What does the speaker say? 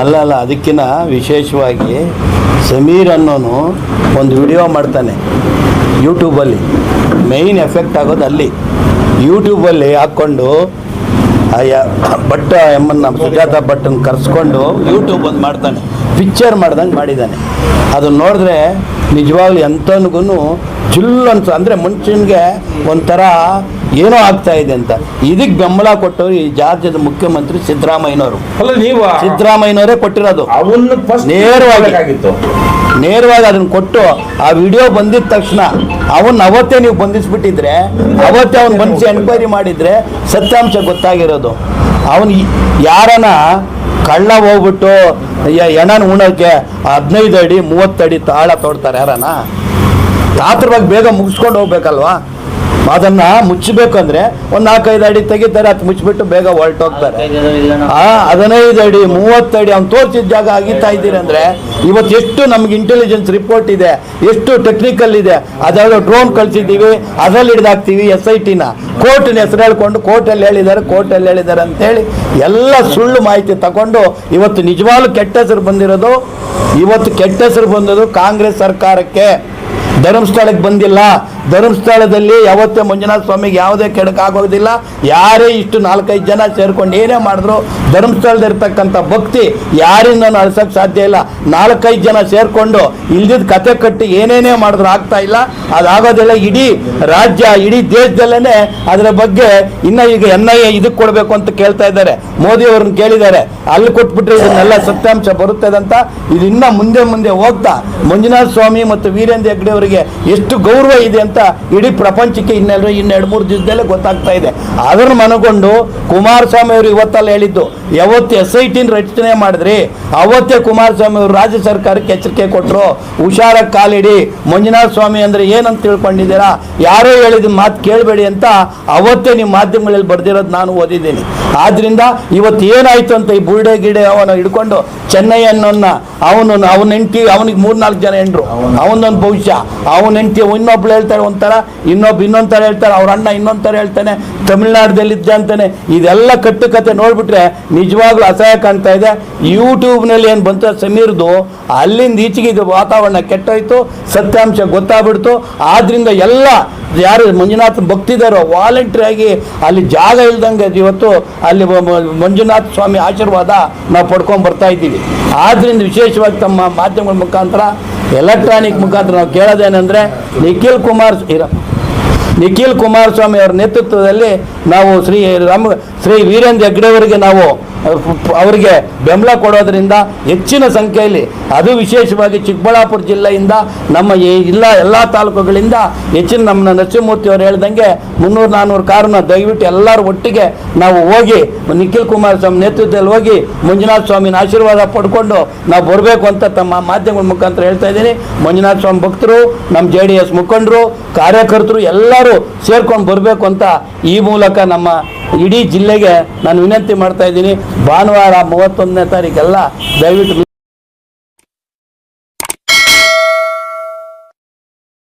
ಅಲ್ಲ ಅಲ್ಲ ಅದಕ್ಕಿಂತ ವಿಶೇಷವಾಗಿ ಸಮೀರ್ ಅನ್ನೋನು ಒಂದು ವಿಡಿಯೋ ಮಾಡ್ತಾನೆ. ಯೂಟ್ಯೂಬಲ್ಲಿ ಮೇಯ್ನ್ ಎಫೆಕ್ಟ್ ಆಗೋದು ಅಲ್ಲಿ. ಯೂಟ್ಯೂಬಲ್ಲಿ ಹಾಕ್ಕೊಂಡು ಭಟ್ ಎಮ್ಮನ್ನ ಸುಜಾತ ಭಟ್ಟನ್ನು ಕರೆಸ್ಕೊಂಡು ಯೂಟ್ಯೂಬ್ ಒಂದು ಮಾಡ್ತಾನೆ. ಪಿಕ್ಚರ್ ಮಾಡ್ದಂಗೆ ಮಾಡಿದ್ದಾನೆ. ಅದನ್ನ ನೋಡಿದ್ರೆ ನಿಜವಾಗ್ಲೂ ಎಂಥನಿಗೂ ಜುಲ್ ಅನ್ಸ ಅಂದರೆ ಮನುಷ್ಯನಿಗೆ ಒಂಥರ ಏನೋ ಆಗ್ತಾ ಇದೆ ಅಂತ. ಇದಕ್ಕೆ ಬೆಂಬಲ ಕೊಟ್ಟವರು ಈ ರಾಜ್ಯದ ಮುಖ್ಯಮಂತ್ರಿ ಸಿದ್ದರಾಮಯ್ಯನವರು. ಅಲ್ಲ ನೀವು ಸಿದ್ದರಾಮಯ್ಯನವರೇ ಕೊಟ್ಟಿರೋದು. ನೇರವಾಗಿ. ನೇರವಾಗಿ ಅದನ್ನ ಕೊಟ್ಟು ಆ ವಿಡಿಯೋ ಬಂದಿದ ತಕ್ಷಣ ಅವನ್ನ ಅವತ್ತೇ ನೀವು ಬಂಧಿಸ್ಬಿಟ್ಟಿದ್ರೆ, ಅವತ್ತೇ ಅವನು ಬಂಧಿಸಿ ಎನ್ಕ್ವೈರಿ ಮಾಡಿದ್ರೆ ಸತ್ಯಾಂಶ ಗೊತ್ತಾಗಿರೋದು. ಅವನು ಯಾರನ ಕಳ್ಳ ಹೋಗ್ಬಿಟ್ಟು ಎಣನ ಉಣಕ್ಕೆ ಹದಿನೈದು ಅಡಿ ಮೂವತ್ತು ಅಡಿ ತಾಳ ತೋಡ್ತಾರೆ ಯಾರನ? ಬಗ್ಗೆ ಬೇಗ ಮುಗಿಸ್ಕೊಂಡು ಹೋಗ್ಬೇಕಲ್ವಾ? ಅದನ್ನ ಮುಚ್ಚಬೇಕು ಅಂದ್ರೆ ಒಂದು ನಾಲ್ಕೈದು ಅಡಿ ತೆಗಿತಾರೆ ಅದು ಮುಚ್ಚಿಬಿಟ್ಟು ಬೇಗ ಹೊರಟೋಗ್ತಾರೆ ಆ ಹದಿನೈದು ಅಡಿ ಮೂವತ್ತು ಅಡಿ ಅವ್ನು ತೋರಿಸಿದ ಜಾಗ ಆಗಿತಾ ಇದ್ದೀರಿ ಅಂದ್ರೆ ಇವತ್ತು ಎಷ್ಟು ನಮ್ಗೆ ಇಂಟೆಲಿಜೆನ್ಸ್ ರಿಪೋರ್ಟ್ ಇದೆ ಎಷ್ಟು ಟೆಕ್ನಿಕಲ್ ಇದೆ ಅದಾವುದೋ ಡ್ರೋನ್ ಕಳ್ಸಿದ್ದೀವಿ ಅದ್ರಲ್ಲಿ ಹಿಡ್ದಾಕ್ತೀವಿ ಎಸ್ ಐ ಟಿನ ಕೋರ್ಟಿನ ಹೆಸರು ಹೇಳ್ಕೊಂಡು ಕೋರ್ಟಲ್ಲಿ ಹೇಳಿದ್ದಾರೆ ಕೋರ್ಟಲ್ಲಿ ಹೇಳಿದ್ದಾರೆ ಅಂತೇಳಿ ಎಲ್ಲ ಸುಳ್ಳು ಮಾಹಿತಿ ತಗೊಂಡು ಇವತ್ತು ನಿಜವಾಗ್ಲೂ ಕೆಟ್ಟ ಹೆಸರು ಬಂದಿರೋದು ಇವತ್ತು ಕೆಟ್ಟ ಹೆಸರು ಬಂದದ್ದು ಕಾಂಗ್ರೆಸ್ ಸರ್ಕಾರಕ್ಕೆ. ಧರ್ಮಸ್ಥಳಕ್ಕೆ ಬಂದಿಲ್ಲ. ಧರ್ಮಸ್ಥಳದಲ್ಲಿ ಯಾವತ್ತೇ ಮಂಜುನಾಥ ಸ್ವಾಮಿಗೆ ಯಾವುದೇ ಕೆಡಕಾಗೋದಿಲ್ಲ ಯಾರೇ ಇಷ್ಟು ನಾಲ್ಕೈದು ಜನ ಸೇರ್ಕೊಂಡು ಏನೇ ಮಾಡಿದ್ರು ಧರ್ಮಸ್ಥಳದಲ್ಲಿರ್ತಕ್ಕಂಥ ಭಕ್ತಿ ಯಾರಿಂದ ನಡೆಸೋಕ್ಕೆ ಸಾಧ್ಯ ಇಲ್ಲ. ನಾಲ್ಕೈದು ಜನ ಸೇರಿಕೊಂಡು ಇಲ್ದಿದ್ದ ಕತೆ ಕಟ್ಟಿ ಏನೇನೇ ಮಾಡಿದ್ರು ಆಗ್ತಾ ಇಲ್ಲ. ಅದಾಗೋದಿಲ್ಲ ಇಡೀ ರಾಜ್ಯ, ಇಡೀ ದೇಶದಲ್ಲೇ ಅದರ ಬಗ್ಗೆ ಇನ್ನ ಈಗ ಎನ್ ಐ ಎ ಇದಕ್ಕೆ ಕೊಡಬೇಕು ಅಂತ ಕೇಳ್ತಾ ಇದ್ದಾರೆ. ಮೋದಿ ಅವ್ರನ್ನ ಕೇಳಿದ್ದಾರೆ. ಅಲ್ಲಿ ಕೊಟ್ಬಿಟ್ರೆ ಇದನ್ನೆಲ್ಲ ಸತ್ಯಾಂಶ ಬರುತ್ತದೆ ಅಂತ ಇದು ಇನ್ನ ಮುಂದೆ ಮುಂದೆ ಹೋಗ್ತಾ. ಮಂಜುನಾಥ ಸ್ವಾಮಿ ಮತ್ತು ವೀರೇಂದ್ರ ಹೆಗ್ಡೆ ಅವರಿಗೆ ಎಷ್ಟು ಗೌರವ ಇದೆ ಅಂತ ಇಡೀ ಪ್ರಪಂಚಕ್ಕೆ ಇನ್ನೆಲ್ಲ ಇನ್ನೆರಡು ಮೂರು ದಿವಸದಲ್ಲೇ ಗೊತ್ತಾಗ್ತಾ ಇದೆ. ಅದನ್ನು ಮನಗೊಂಡು ಕುಮಾರಸ್ವಾಮಿ ಅವರು ಇವತ್ತಲ್ಲ ಹೇಳಿದ್ದು, ಯಾವತ್ತು ಎಸ್ ಐ ಟಿನ ರಚನೆ ಮಾಡಿದ್ರಿ ಅವತ್ತೇ ಕುಮಾರಸ್ವಾಮಿ ಅವರು ರಾಜ್ಯ ಸರ್ಕಾರಕ್ಕೆ ಎಚ್ಚರಿಕೆ ಕೊಟ್ಟರು ಹುಷಾರಾಗಿ ಕಾಲಿಡಿ, ಮಂಜುನಾಥ ಸ್ವಾಮಿ ಅಂದ್ರೆ ಏನಂತ ತಿಳ್ಕೊಂಡಿದ್ದೀರಾ? ಯಾರೋ ಹೇಳಿದ ಮಾತು ಕೇಳಬೇಡಿ ಅಂತ ಅವತ್ತೇ ನಿಮ್ಮ ಮಾಧ್ಯಮಗಳಲ್ಲಿ ಬರ್ದಿರೋದು ನಾನು ಓದಿದ್ದೀನಿ. ಆದ್ರಿಂದ ಇವತ್ತು ಏನಾಯ್ತು ಅಂತ ಈ ಬುರ್ಡೆ ಗಿಡೆ ಅವನ ಹಿಡ್ಕೊಂಡು ಚೆನ್ನೈ ಅನ್ನೋನ್ನ ಅವನು ಅವನ ಹೆಂಡತಿ, ಅವನಿಗೆ ಮೂರ್ನಾಲ್ಕು ಜನ ಹೆಂಡ್ರು. ಅವನೊಂದು ಭವಿಷ್ಯ. ಅವನ ಹೆಂಡತಿ ಇನ್ನೊಬ್ಳು ಹೇಳ್ತಾರೆ ಒಂಥರ ಇನ್ನೊಬ್ಬ ಇನ್ನೊಂದು ಥರ ಹೇಳ್ತಾರೆ ಅವ್ರ ಅಣ್ಣ ಇನ್ನೊಂದು ಥರ ಹೇಳ್ತಾನೆ, ತಮಿಳ್ನಾಡದಲ್ಲಿದ್ದೆ ಅಂತಾನೆ. ಇದೆಲ್ಲ ಕಟ್ಟುಕತೆ ನೋಡಿಬಿಟ್ರೆ ನಿಜವಾಗ್ಲೂ ಅಸಹ್ಯ ಕಾಣ್ತಾ ಇದೆ. ಯೂಟ್ಯೂಬ್ನಲ್ಲಿ ಏನು ಬಂತು ಸಮೀರ್ದು, ಅಲ್ಲಿಂದ ಈಚೆಗೆ ಇದು ವಾತಾವರಣ ಕೆಟ್ಟೋಯ್ತು, ಸತ್ಯಾಂಶ ಗೊತ್ತಾಗ್ಬಿಡ್ತು. ಆದ್ರಿಂದ ಎಲ್ಲ ಯಾರು ಮಂಜುನಾಥ್ ಭಕ್ತಿದಾರೋ ವಾಲಂಟ್ರಿ ಆಗಿ ಅಲ್ಲಿ ಜಾಗ ಇಲ್ದಂಗೆ ಇವತ್ತು ಅಲ್ಲಿ ಮಂಜುನಾಥ ಸ್ವಾಮಿ ಆಶೀರ್ವಾದ ನಾವು ಪಡ್ಕೊಂಡು ಬರ್ತಾ ಇದ್ದೀವಿ. ಆದ್ರಿಂದ ವಿಶೇಷವಾಗಿ ತಮ್ಮ ಮಾಧ್ಯಮಗಳ ಮುಖಾಂತರ ಎಲೆಕ್ಟ್ರಾನಿಕ್ ಮುಖಾಂತರ ನಾವು ಕೇಳೋದೇನೆಂದ್ರೆ ನಿಖಿಲ್ ಕುಮಾರ್ ಇರ ನಿಖಿಲ್ ಕುಮಾರಸ್ವಾಮಿ ಅವರ ನೇತೃತ್ವದಲ್ಲಿ ನಾವು ಶ್ರೀ ರಾಮ, ಶ್ರೀ ವೀರೇಂದ್ರ ಹೆಗ್ಡೆ ಅವರಿಗೆ ನಾವು ಅವರಿಗೆ ಬೆಂಬಲ ಕೊಡೋದ್ರಿಂದ ಹೆಚ್ಚಿನ ಸಂಖ್ಯೆಯಲ್ಲಿ, ಅದು ವಿಶೇಷವಾಗಿ ಚಿಕ್ಕಬಳ್ಳಾಪುರ ಜಿಲ್ಲೆಯಿಂದ ನಮ್ಮ ಇಲ್ಲ, ಎಲ್ಲ ತಾಲೂಕುಗಳಿಂದ ಹೆಚ್ಚಿನ ನಮ್ಮ ನರಸಿಂಹಮೂರ್ತಿ ಅವರು ಹೇಳ್ದಂಗೆ ಮುನ್ನೂರು ನಾನ್ನೂರು ಕಾರನ್ನ ದಯವಿಟ್ಟು ಎಲ್ಲರೂ ಒಟ್ಟಿಗೆ ನಾವು ಹೋಗಿ, ನಿಖಿಲ್ ಕುಮಾರಸ್ವಾಮಿ ನೇತೃತ್ವದಲ್ಲಿ ಹೋಗಿ ಮಂಜುನಾಥ ಸ್ವಾಮಿನ ಆಶೀರ್ವಾದ ಪಡ್ಕೊಂಡು ನಾವು ಬರಬೇಕು ಅಂತ ತಮ್ಮ ಮಾಧ್ಯಮಗಳ ಮುಖಾಂತರ ಹೇಳ್ತಾ ಇದ್ದೀನಿ. ಮಂಜುನಾಥ ಸ್ವಾಮಿ ಭಕ್ತರು, ನಮ್ಮ ಜೆ ಡಿ ಎಸ್ ಮುಖಂಡರು, ಕಾರ್ಯಕರ್ತರು ಎಲ್ಲರೂ ಸೇರ್ಕೊಂಡು ಬರಬೇಕು ಅಂತ ಈ ಮೂಲಕ ನಮ್ಮ ಇಡೀ ಜಿಲ್ಲೆಗೆ ನಾನು ವಿನಂತಿ ಮಾಡ್ತಾ ಇದ್ದೀನಿ. ಭಾನುವಾರ ಮೂವತ್ತೊಂದನೇ ತಾರೀಕೆಲ್ಲ ದಯವಿಟ್ಟು